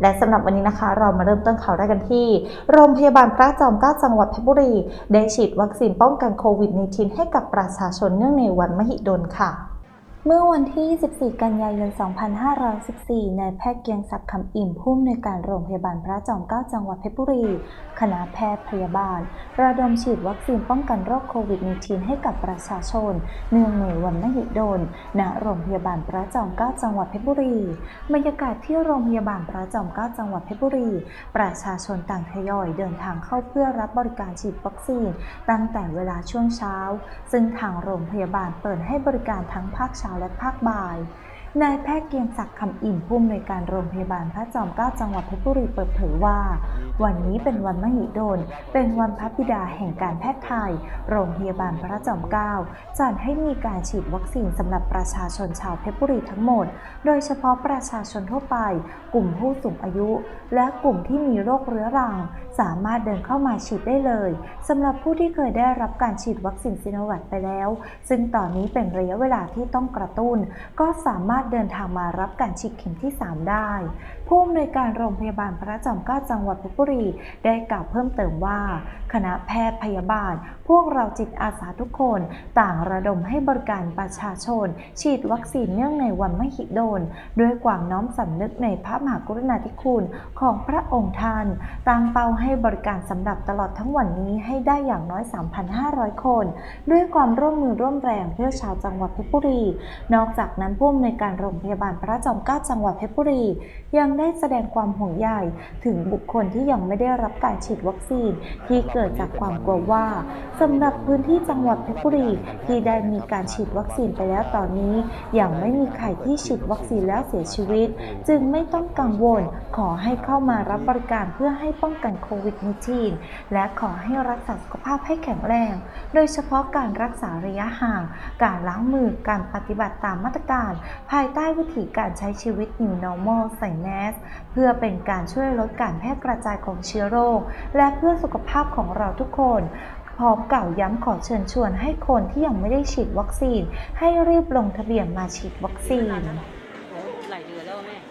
และสำหรับวันนี้นะคะ เรามาเริ่มต้นข่าวแรกกันที่ โรงพยาบาลพระจอมเกล้าจังหวัดเพชรบุรี ได้ฉีดวัคซีนป้องกันโควิด -19 ให้กับประชาชนเนื่องในวันมหิดลค่ะ เมื่อวันที่ 24 กันยายน 2514 นายแพทย์เกียงศักดิ์คำอิ่มผู้อำนวยการโรงพยาบาลพระจอมเกล้าจังหวัดเพชรบุรี คณะแพทย์พยาบาล ระดมฉีดวัคซีนป้องกันโรคโควิด -19 ให้กับประชาชน เนื่องในวันมหิดล ณ โรงพยาบาลพระจอมเกล้าจังหวัดเพชรบุรี บรรยากาศที่โรงพยาบาลพระจอมเกล้าจังหวัดเพชรบุรี ประชาชนต่างทยอยเดินทางเข้าเพื่อรับบริการฉีดวัคซีน ตั้งแต่เวลาช่วงเช้า ซึ่งทางโรงพยาบาลเปิดให้บริการทั้งภาคเช้าและภาคบ่าย นายแพทย์เกียงศักดิ์คำอิ่มผู้อำนวยการโรงพยาบาลพระจอมเกล้าจังหวัดเพชรบุรีเปิดเผยว่า วันนี้เป็นวันมหิดล เป็นวันพระบิดาแห่งการแพทย์ไทย โรงพยาบาลพระจอมเกล้าจัดให้มีการฉีดวัคซีนสำหรับประชาชนชาวเพชรบุรีทั้งหมด โดยเฉพาะประชาชนทั่วไป กลุ่มผู้สูงอายุ และกลุ่มที่มีโรคเรื้อรัง สามารถเดินเข้ามาฉีดได้เลยสำหรับผู้ที่เคยได้รับการฉีดวัคซีนซิโนแวคไปแล้ว ซึ่งตอนนี้เป็นระยะเวลาที่ต้องกระตุ้น ก็สามารถเดินทางมารับการฉีดเข็มที่ 3 ได้ ผู้อำนวยการโรงพยาบาลพระจอมเกล้าจังหวัดเพชรบุรีได้กล่าวเพิ่มเติมว่า คณะแพทย์พยาบาล พวกเราจิตอาสาทุกคนต่างระดมให้บริการประชาชน ฉีดวัคซีนเนื่องในวันมหิดล ด้วยความน้อมสำนึกในพระมหากรุณาธิคุณของพระองค์ท่านตั้งเป้าให้บริการสำหรับตลอดทั้งวันนี้ให้ได้อย่างน้อย 3,500 คน ด้วยความร่วมมือร่วมแรงเพื่อชาวจังหวัดเพชรบุรี นอกจากนั้นผู้อำนวยการโรงพยาบาลพระจอมเกล้าจังหวัดเพชรบุรี ยังได้แสดงความห่วงใยถึงบุคคลที่ยังไม่ได้รับการฉีดวัคซีน ที่เกิดจากความกลัวว่าสำหรับพื้นที่จังหวัดเพชรบุรีที่ได้มีการฉีดวัคซีนไปแล้วตอนนี้ ยังไม่มีใครที่ฉีดวัคซีนแล้วเสียชีวิต จึงไม่ต้องกังวล ขอให้เข้ามารับบริการเพื่อให้ป้องกันโควิด -19 และขอให้รักษาสุขภาพให้แข็งแรง โดยเฉพาะการรักษาระยะห่าง การล้างมือการปฏิบัติตามมาตรการ ภายใต้วิถีการใช้ชีวิต New Normal ใส่แมสเพื่อเป็นการช่วยลดการแพร่กระจายของเชื้อโรค และเพื่อสุขภาพของเราทุกคนพร้อมกล่าวย้ำขอเชิญชวนให้คนที่ยังไม่ได้ฉีดวัคซีน ให้รีบลงทะเบียนมาฉีดวัคซีนหลายเดือนแล้วแม่